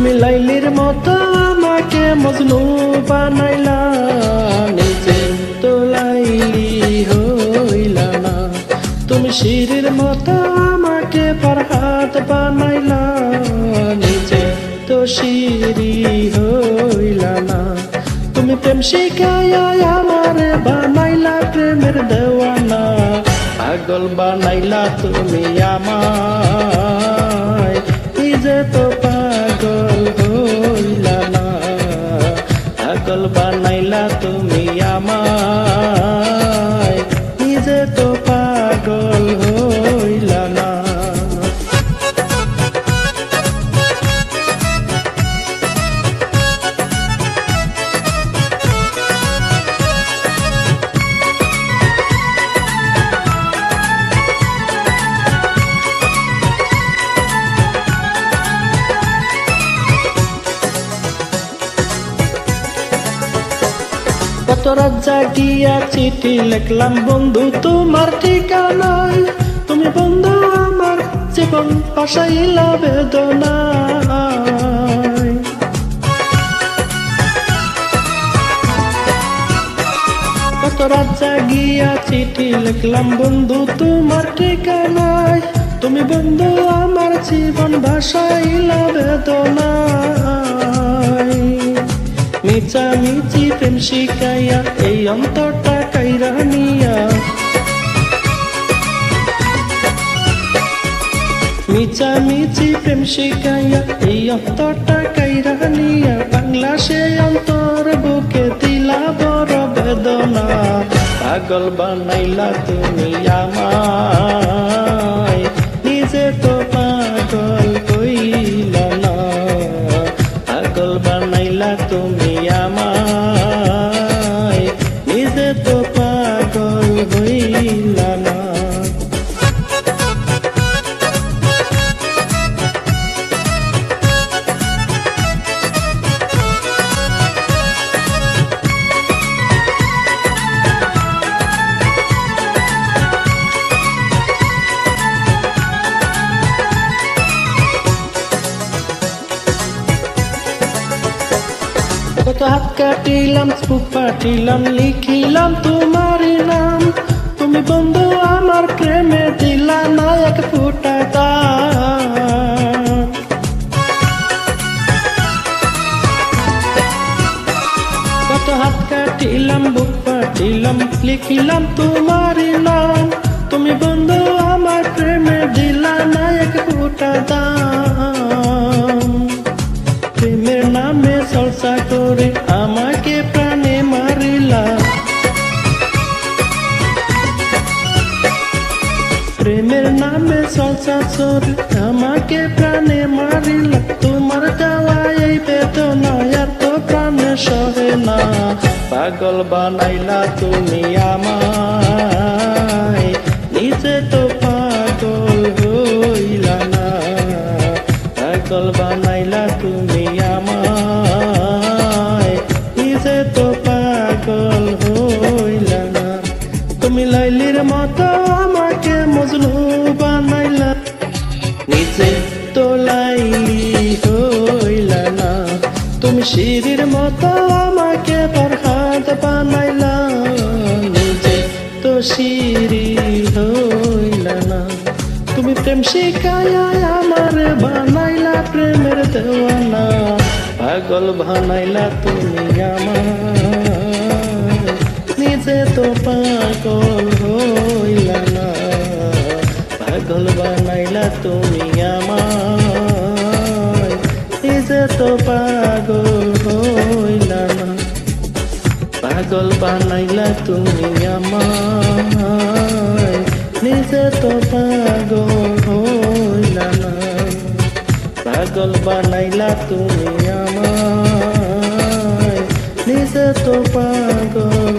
তুমি লাইলির মতো আমাকে মজনু বানাইলা, নিজে তো লাইলি হইলা না। তুমি শিরির মতো আমাকে ফরহাদ বানাইলা, নিজে তো শিরি হইলা না। তুমি প্রেম শিখাইয়া আমার বানাইলা প্রেমের দেওয়ানা। পাগল বানাইলা তুমি আমায়, নিজে তো পাগল হইলা না। পাগল বানাইলা তুমি আমায়। নিজে তো পাগল। কত রাত জাগিয়া চিঠি লিখলাম, বন্ধু, তোমার ঠিকানায় তুমি বন্ধু, আমার জীবন পাশাইলা বেদনায়। কত রাত জাগিয়া চিঠি লিখলাম, বন্ধু, তোমার ঠিকানায় তুমি বন্ধু, আমার জীবন ভাষাইলা বেদনায়। মিচা মিচি প্রেম শিখাইয়া এই অন্তরটা কাইরা নিয়া মিচা মিচি প্রেম শিখাইয়া এই অন্তরটা কাইরা বাংলা সে অন্তর বুকে দিলা বড় বেদনা পাগল বানাইলা তুমি আমায় হাত কাটিলাম স্কুপ পাটিলাম লিখিলাম তোমার নাম তুমি বন্ধু আমার প্রেমে দিলা না এক ফুটা দাম কত হাত কাটিলাম বুক পাটিলাম লিখিলাম তোমার নাম তুমি বন্ধু চর্চা করে আমাকে প্রাণে মারিল, তোমার দেওয়া এই বেদনা এত প্রাণে সহে না। পাগল বানাইলা তুমি আমায়। শিরির মতো আমাকে বরহাদ বানাইলা নিজে তো শিরি হইলা না। তুমি প্রেম শিখায়া আমার বানাইলা প্রেমের দেওয়ানা। পাগল বানাইলা তুমি আমার। নিজে তো পাগল হইলা না। পাগল বানাইলা তুমি আমার। তো পাগল হইলা না পাগল বানাইলা তুমি আমায়। নিজে তো পাগল হইলা না পাগল বানাইলা তুমি আমায়। নিজে তো পাগল